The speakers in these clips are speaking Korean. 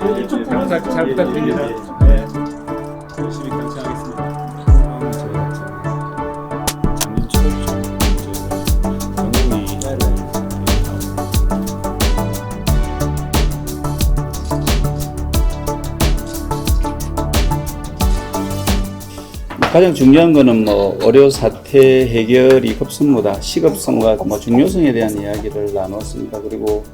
네, 이쪽 부분 잘, 잘 부탁드립니다. 네. 열심히 경청하겠습니다. 다음은 저희가 이제 작년 초부터 이제 전공이 가장 중요한 거는 뭐 어려 사태 해결이 급선무다 시급성과 뭐 중요성에 대한 이야기를 나눴습니다. 그리고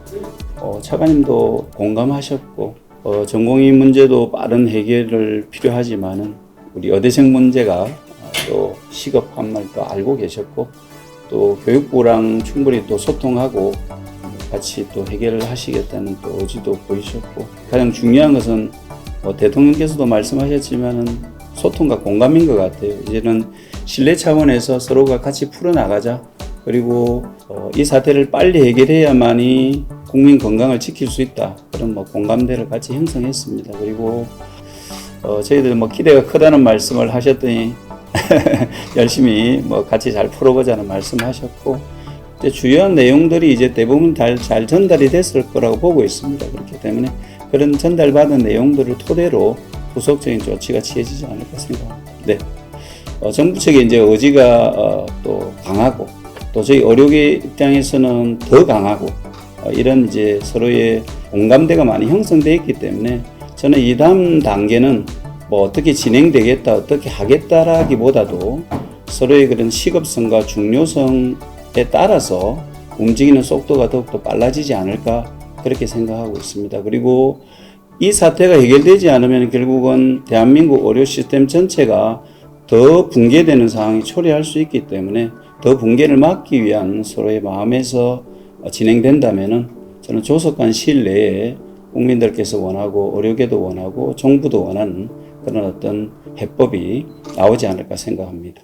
어, 차관님도 공감하셨고 어, 전공의 문제도 빠른 해결을 필요하지만은 우리 여대생 문제가 어, 또 시급한 말또 알고 계셨고 또 교육부랑 충분히 또 소통하고 같이 또 해결을 하시겠다는 또 의지도 보이셨고 가장 중요한 것은 뭐 대통령께서도 말씀하셨지만은 소통과 공감인 것 같아요. 이제는 신뢰 차원에서 서로가 같이 풀어나가자. 그리고 어, 이 사태를 빨리 해결해야만이 국민 건강을 지킬 수 있다. 그런 뭐 공감대를 같이 형성했습니다. 그리고 어, 저희들 뭐 기대가 크다는 말씀을 하셨더니 열심히 뭐 같이 잘 풀어보자는 말씀하셨고 이제 주요한 내용들이 이제 대부분 잘, 잘 전달이 됐을 거라고 보고 있습니다. 그렇기 때문에 그런 전달받은 내용들을 토대로 후속적인 조치가 취해지지 않을까 생각합니다. 네. 어, 정부 측의 이제 의지가 어, 또 강하고 또 저희 의료계 입장에서는 더 강하고 어, 이런 이제 서로의 공감대가 많이 형성되어 있기 때문에 저는 이 다음 단계는 뭐 어떻게 진행되겠다, 어떻게 하겠다라기보다도 서로의 그런 시급성과 중요성에 따라서 움직이는 속도가 더욱더 빨라지지 않을까 그렇게 생각하고 있습니다. 그리고 이 사태가 해결되지 않으면 결국은 대한민국 의료 시스템 전체가 더 붕괴되는 상황이 초래할 수 있기 때문에 더 붕괴를 막기 위한 서로의 마음에서 진행된다면은 저는 조속한 시일 내에 국민들께서 원하고 의료계도 원하고 정부도 원하는 그런 어떤 해법이 나오지 않을까 생각합니다.